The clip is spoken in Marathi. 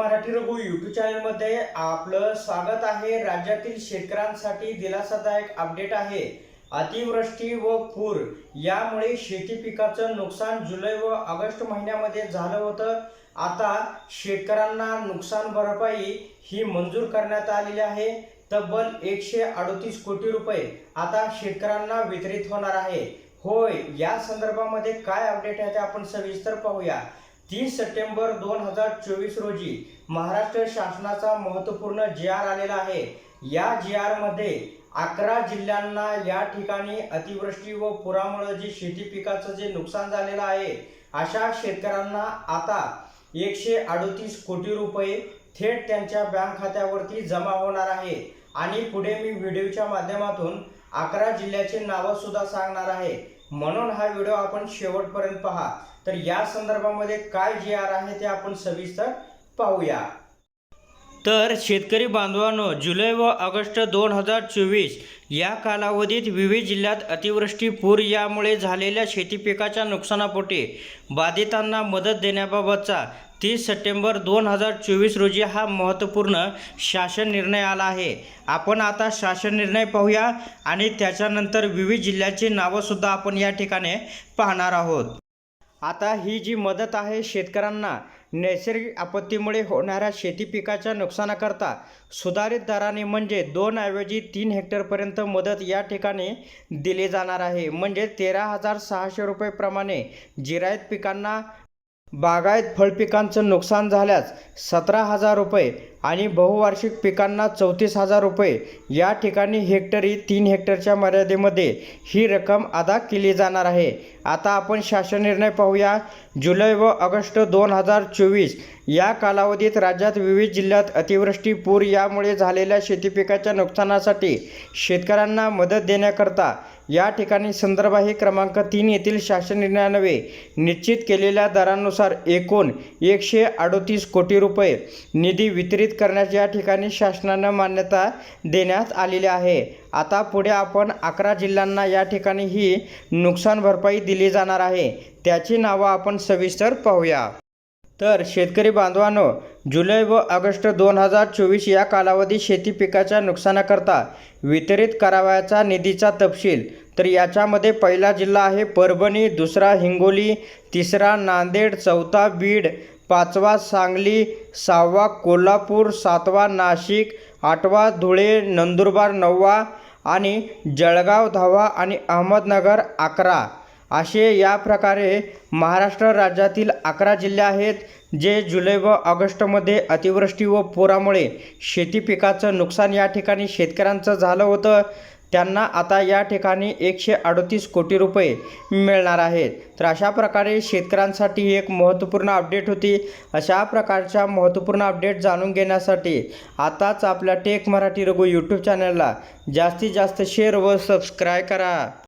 मराठी रघु युट्यूब चॅनलमध्ये आपलं स्वागत आहे. राज्यातील शेतकऱ्यांसाठी दिलासादायक अपडेट आहे. अतिवृष्टी व पूर यामुळे शेती पिकाचं नुकसान जुलै व ऑगस्ट महिन्यामध्ये झालं होतं. आता शेतकऱ्यांना नुकसान भरपाई ही मंजूर करण्यात आलेली आहे. तब्बल एकशे अडतीस कोटी रुपये आता शेतकऱ्यांना वितरित होणार आहे. होय या संदर्भामध्ये काय अपडेट आहे ते आपण सविस्तर पाहूया. तीस सप्टेंबर दोन हजार चोवीस रोजी महाराष्ट्र शासनाचा महत्त्वपूर्ण जी आर आलेला आहे. या जी आरमध्ये अकरा जिल्ह्यांना या ठिकाणी अतिवृष्टी व पुरामुळे जे शेती पिकाचं जे नुकसान झालेलं आहे अशा शेतकऱ्यांना आता एकशे अडतीस कोटी रुपये थेट त्यांच्या बँक खात्यावरती जमा होणार आहे. आणि पुढे मी व्हिडिओच्या माध्यमातून अकरा जिल्ह्याचे नावंसुद्धा सांगणार आहे. म्हणून हा व्हिडिओ आपण शेवटपर्यंत पहा. तर या संदर्भामध्ये काय जे आर आहे ते आपण सविस्तर पाहूया. तर शेतकरी बांधवांनो जुलै व ऑगस्ट दोन हजार चोवीस या कालावधीत विविध जिल्ह्यात अतिवृष्टी पूर यामुळे झालेल्या शेती पिकाच्या नुकसानापोटी बाधितांना मदत देण्याबाबतचा तीस सप्टेंबर दोन हजार चोवीस रोजी हा महत्त्वपूर्ण शासन निर्णय आला आहे. आपण आता शासन निर्णय पाहूया आणि त्याच्यानंतर विविध जिल्ह्याची नावंसुद्धा आपण या ठिकाणी पाहणार आहोत. आता ही जी मदत आहे शेतकऱ्यांना नैसर्गिक आपत्तीमुळे होणाऱ्या शेती पिकाच्या नुकसानाकरता सुधारित दराने म्हणजे दोन ऐवजी तीन हेक्टरपर्यंत मदत या ठिकाणी दिली जाणार आहे. म्हणजे तेरा हजार सहाशे रुपयेप्रमाणे जिरायत पिकांना बागायत फळपिकांचं नुकसान झाल्यास सतरा हजार रुपये आणि बहुवार्षिक पिकांना चौतीस हजार रुपये या ठिकाणी हेक्टरी तीन हेक्टरच्या मर्यादेमध्ये ही रक्कम अदा केली जाणार आहे. आता आपण शासन निर्णय पाहूया. जुलै व ऑगस्ट दोन हजार चोवीस या कालावधीत राज्यात विविध जिल्ह्यात अतिवृष्टी पूर यामुळे झालेल्या शेती पिकाच्या नुकसानासाठी शेतकऱ्यांना मदत देण्याकरता या ठिकाणी संदर्भ आहे क्रमांक तीन येथील शासन निर्णयानवे निश्चित केलेल्या दरानुसार एकूण एकशे अडोतीस कोटी रुपये निधी वितरित करण्यास या ठिकाणी शासनानं मान्यता देण्यात आलेली आहे. आता पुढे आपण अकरा जिल्ह्यांना या ठिकाणी ही नुकसान भरपाई दिली जाणार आहे. त्याची नावं आपण सविस्तर पाहूया. तर शेतकरी बांधवांनो जुलै व ऑगस्ट दोन हजार चोवीस या कालावधीत शेती पिकाच्या नुकसानाकरता वितरित करावयाचा निधीचा तपशील. तर याच्यामध्ये पहिला जिल्हा आहे परभणी दुसरा हिंगोली तिसरा नांदेड चौथा बीड पाचवा सांगली सहावा कोल्हापूर सातवा नाशिक आठवा धुळे नंदुरबार नववा आणि जळगाव दहावा आणि अहमदनगर अकरा. असे या प्रकारे महाराष्ट्र राज्यातील अकरा जिल्हे आहेत जे जुलै व ऑगस्टमध्ये अतिवृष्टी व पुरामुळे शेती पिकाचं नुकसान या ठिकाणी शेतकऱ्यांचं झालं होतं. त्यांना आता या ठिकाणी एकशे अडतीस कोटी रुपये मिळणार आहेत. तर अशा प्रकारे शेतकऱ्यांसाठी ही एक महत्त्वपूर्ण अपडेट होती. अशा प्रकारच्या महत्त्वपूर्ण अपडेट जाणून घेण्यासाठी आताच आपल्या टेक मराठी रघु यूट्यूब चॅनलला जास्तीत जास्त शेअर व सबस्क्राय करा.